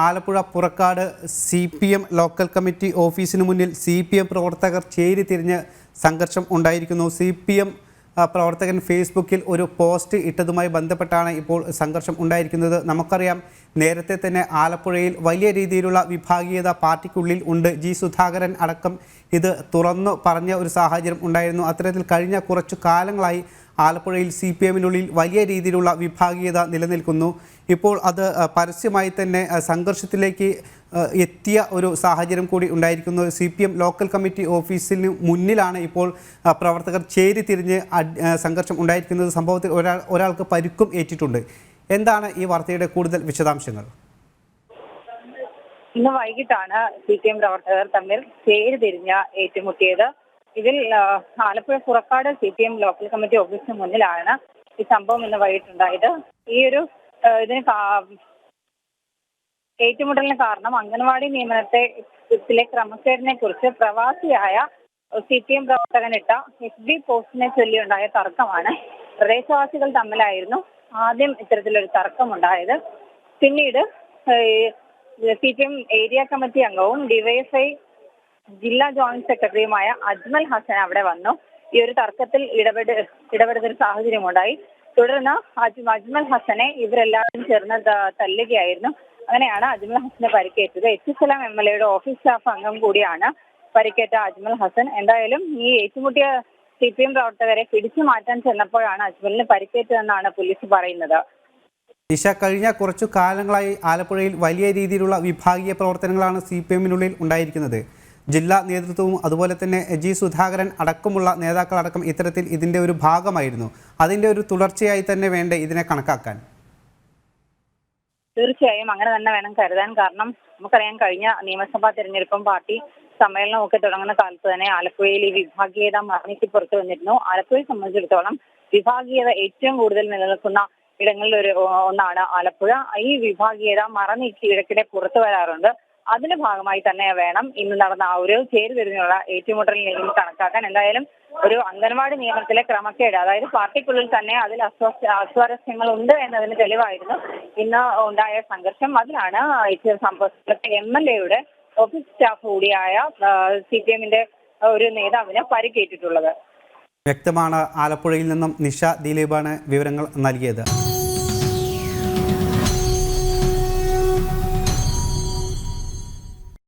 Alappuzha Purakkad C P M local committee ഓഫീസിന് മുന്നിൽ C P M പ്രവർത്തകർ ചേരി തിരിഞ്ഞ് സംഘർഷം ഉണ്ടായിരിക്കുന്നു. സി പി എം പ്രവർത്തകൻ ഫേസ്ബുക്കിൽ ഒരു പോസ്റ്റ് ഇട്ടതുമായി ബന്ധപ്പെട്ടാണ് ഇപ്പോൾ സംഘർഷം ഉണ്ടായിരിക്കുന്നത്. നമുക്കറിയാം നേരത്തെ തന്നെ ആലപ്പുഴയിൽ വലിയ രീതിയിലുള്ള വിഭാഗീയത പാർട്ടിക്കുള്ളിൽ ഉണ്ട്. ജി സുധാകരൻ അടക്കം ഇത് തുറന്നു പറഞ്ഞ ഒരു സാഹചര്യം ഉണ്ടായിരുന്നു. അത്തരത്തിൽ കഴിഞ്ഞ കുറച്ചു കാലങ്ങളായി ആലപ്പുഴയിൽ സി പി എമ്മിനുള്ളിൽ വലിയ രീതിയിലുള്ള വിഭാഗീയത നിലനിൽക്കുന്നു. ഇപ്പോൾ അത് പരസ്യമായി തന്നെ സംഘർഷത്തിലേക്ക് എത്തിയ ഒരു സാഹചര്യം കൂടി ഉണ്ടായിരിക്കുന്നു. C P M local committee ഓഫീസിന് മുന്നിലാണ് ഇപ്പോൾ പ്രവർത്തകർ ചേരി തിരിഞ്ഞ് സംഘർഷം ഉണ്ടായിരിക്കുന്നത്. സംഭവത്തിൽ ഒരാൾ ഒരാൾക്ക് പരുക്കും ഏറ്റിട്ടുണ്ട്. എന്താണ് ഈ വാർത്തയുടെ കൂടുതൽ വിശദാംശങ്ങൾ? ഇന്ന് വൈകിട്ടാണ് സി പി എം പ്രവർത്തകർ തമ്മിൽ ചേരി തിരിഞ്ഞ ഏറ്റുമുട്ടിയത്. ഇതിൽ Alappuzha Purakkad C P M local committee ഓഫീസിന് മുന്നിലാണ് ഈ സംഭവം ഇന്ന് വൈകിട്ടുണ്ടായത് ഈ ഒരു ഇതിന് ഏറ്റുമുട്ടലിന് കാരണം അംഗൻവാടി നിയമനത്തെ ത്തിലെ ക്രമക്കേടിനെ കുറിച്ച് പ്രവാസിയായ സി പി എം പ്രവർത്തകൻ ഇട്ട എഫ് ബി പോസ്റ്റിനെ ചൊല്ലിയുണ്ടായ തർക്കമാണ്. പ്രദേശവാസികൾ തമ്മിലായിരുന്നു ആദ്യം ഇത്തരത്തിലൊരു തർക്കമുണ്ടായത്. പിന്നീട് C P M area committee അംഗവും ഡിവൈഎഫ്ഐ ജില്ലാ ജോയിന്റ് സെക്രട്ടറിയുമായ അജ്മൽ ഹസൻ അവിടെ വന്നു. ഈ ഒരു തർക്കത്തിൽ ഇടപെട ഒരു സാഹചര്യമുണ്ടായി തുടർന്ന് അജ്മൽ ഹസനെ ഇവരെല്ലാവരും ചേർന്ന് തല്ലുകയായിരുന്നു. അങ്ങനെയാണ് അജ്മൽ ഹസനെ പരിക്കേറ്റത്. എച്ച് സലാം എം എൽ എയുടെ ഓഫീസ് സ്റ്റാഫ് അംഗം കൂടിയാണ് പരിക്കേറ്റ അജ്മൽ ഹസൻ. എന്തായാലും ഈ ഏറ്റുമുട്ടിയ സി പി എം പ്രവർത്തകരെ പിടിച്ചു മാറ്റാൻ ചെന്നപ്പോഴാണ് അജ്മലിന് പരിക്കേറ്റതെന്നാണ് പോലീസ് പറയുന്നത്. ദിശ കഴിഞ്ഞ കുറച്ചു കാലങ്ങളായി ആലപ്പുഴയിൽ വലിയ രീതിയിലുള്ള വിഭാഗീയ പ്രവർത്തനങ്ങളാണ് സി പി എമ്മിനുള്ളിൽ ഉണ്ടായിരിക്കുന്നത്. ജില്ലാ നേതൃത്വവും അതുപോലെ തന്നെ ജി സുധാകരൻ അടക്കമുള്ള നേതാക്കളടക്കം ഇത്തരത്തിൽ ഇതിന്റെ ഒരു ഭാഗമായിരുന്നു. അതിന്റെ ഒരു തുടർച്ചയായി തന്നെ വേണ്ടേ ഇതിനെ കണക്കാക്കാൻ? തീർച്ചയായും അങ്ങനെ തന്നെ വേണം കരുതാൻ. കാരണം നമുക്കറിയാം കഴിഞ്ഞ നിയമസഭാ തെരഞ്ഞെടുപ്പും പാർട്ടി സമ്മേളനമൊക്കെ തുടങ്ങുന്ന കാലത്ത് തന്നെ ആലപ്പുഴയിൽ ഈ വിഭാഗീയത മറന്നിട്ട് പുറത്തു വന്നിരുന്നു. ആലപ്പുഴയെ സംബന്ധിച്ചിടത്തോളം വിഭാഗീയത ഏറ്റവും കൂടുതൽ നിലനിൽക്കുന്ന ഇടങ്ങളിൽ ഒരു ഒന്നാണ് ആലപ്പുഴ. ഈ വിഭാഗീയത മറനീക്കി ഇടയ്ക്കിടെ പുറത്തു വരാറുണ്ട്. അതിന്റെ ഭാഗമായി തന്നെ വേണം ഇന്ന് നടന്ന ആ ഒരു ചേരുതിരിഞ്ഞുള്ള ഏറ്റുമുട്ടലിനെയും കണക്കാക്കാൻ. എന്തായാലും ഒരു അംഗൻവാടി നിയമത്തിലെ ക്രമക്കേട് അതായത് പാർട്ടിക്കുള്ളിൽ തന്നെ അതിൽ അസ്വാരസ്യങ്ങൾ ഉണ്ട് എന്നതിന് തെളിവായിരുന്നു. ഇന്ന് ഉണ്ടായ സംഘർഷം അതിലാണ് ഈ സംഭവത്തിലെ എം എൽ എയുടെ ഓഫീസ് സ്റ്റാഫ് കൂടിയായ സി പി എമ്മിന്റെ ഒരു നേതാവിന് പരിക്കേറ്റിട്ടുള്ളത്. വ്യക്തമാണ് ആലപ്പുഴയിൽ നിന്നും നിഷ ദിലീപാണ് വിവരങ്ങൾ നൽകിയത്.